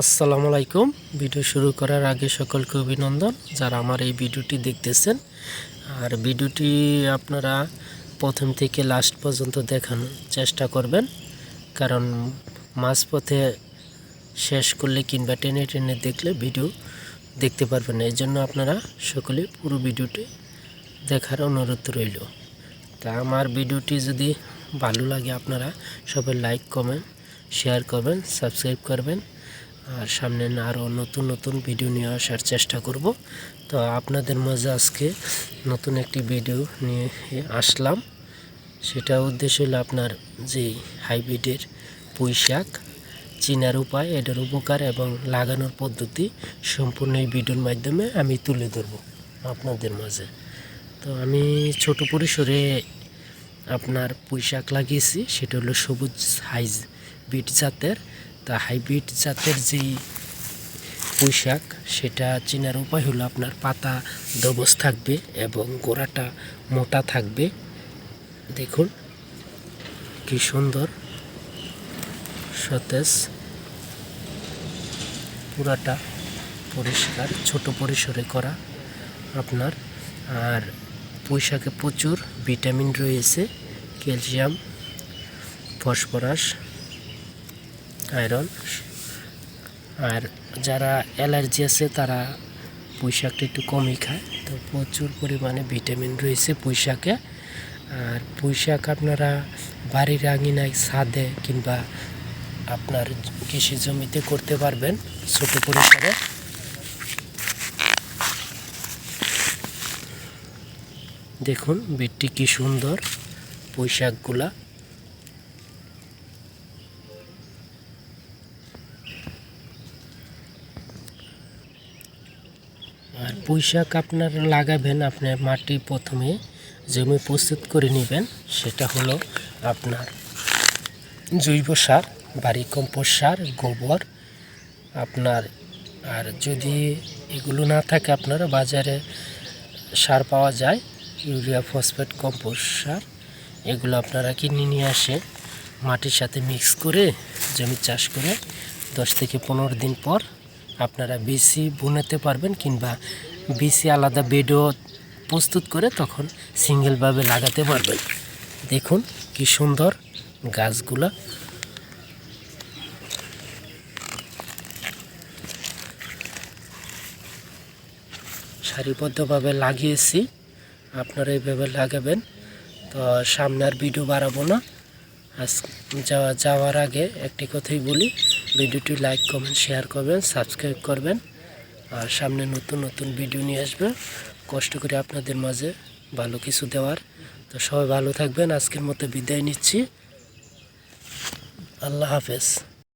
আসসালামু আলাইকুম। ভিডিও শুরু করার আগে সকলকে অভিনন্দন যারা আমার এই ভিডিওটি দেখতেছেন। আর ভিডিওটি আপনারা প্রথম থেকে লাস্ট পর্যন্ত দেখানোর চেষ্টা করবেন। কারণ মাঝপথে শেষ করলে কিংবা টেনে টেনে দেখলে ভিডিও দেখতে পারবেন এই জন্য আপনারা সকলে পুরো ভিডিওটি দেখার অনুরোধ রইল। তা আমার ভিডিওটি যদি ভালো লাগে আপনারা সবাই লাইক কমেন্ট শেয়ার করবেন সাবস্ক্রাইব করবেন। আর সামনে আরও নতুন নতুন ভিডিও নিয়ে আসার চেষ্টা করব। তো আপনাদের মাঝে আজকে নতুন একটি ভিডিও নিয়ে আসলাম। সেটা উদ্দেশ্য হলো আপনার যে হাইব্রিডের পুঁই শাক চিনার উপায়, এটার উপকার এবং লাগানোর পদ্ধতি সম্পূর্ণ এই ভিডিওর মাধ্যমে আমি তুলে ধরবো আপনাদের মাঝে। তো আমি ছোট পরিসরে আপনার পুঁই শাক লাগিয়েছি, সেটা হলো সবুজ হাইজ বিট জাতের। তা হাইব্রিড জাতের যেই পুঁই শাক সেটা চেনার উপায় হলো আপনার পাতা দবস থাকবে এবং গোড়াটা মোটা থাকবে। দেখুন, কি সুন্দর, সতেজ, পুরাটা পরিষ্কার, ছোট পরিসরে করা আপনার। আর পুঁইশাকে প্রচুর ভিটামিন রয়েছে, ক্যালসিয়াম, ফসফরাস আয়রন। আর যারা অ্যালার্জি আছে, তারা পুঁই শাকটা একটু কমই খায়। তো প্রচুর পরিমাণে ভিটামিন রয়েছে পুঁই শাকে আর পুঁই শাক আপনারা বাড়ির আঙিনায় ছাদে কিংবা আপনার কৃষি জমিতে করতে পারবেন ছোট পরিসরে। দেখুন বিটটি কি সুন্দর পুঁই আর পুঁই শাক আপনার লাগাবেন আপনার মাটি প্রথমে জমি প্রস্তুত করে নেবেন, সেটা হলো আপনার জৈব সার, বাড়ি কম্পোস্ট সার, গোবর, আপনার আর যদি এগুলো না থাকে আপনারা বাজারে সার পাওয়া যায়, ইউরিয়া ফসফেট কম্পোস্ট সার, এগুলো আপনারা কিনে নিয়ে আসে, মাটির সাথে মিক্স করে জমি চাষ করে দশ থেকে পনেরো দিন পর আপনারা বিসি বুনাতে পারবেন কিংবা বিসি আলাদা বেডও প্রস্তুত করে তখন সিঙ্গেলভাবে লাগাতে পারবেন। দেখুন কি সুন্দর গাছগুলা। সারিবদ্ধভাবে লাগিয়েছি। আপনারা এইভাবে লাগাবেন, তো সামনে আর ভিডিও বাড়াবো না। আজ যাওয়া যাওয়ার আগে একটি কথাই বলি ভিডিওটি লাইক, কমেন্ট, শেয়ার করবেন, সাবস্ক্রাইব করবেন। আর সামনে নতুন নতুন ভিডিও নিয়ে আসবে। কষ্ট করে আপনাদের মাঝে ভালো কিছু দেওয়ার। তো সবাই ভালো থাকবেন। আজকের মতো বিদায় নিচ্ছি। আল্লাহ হাফেজ।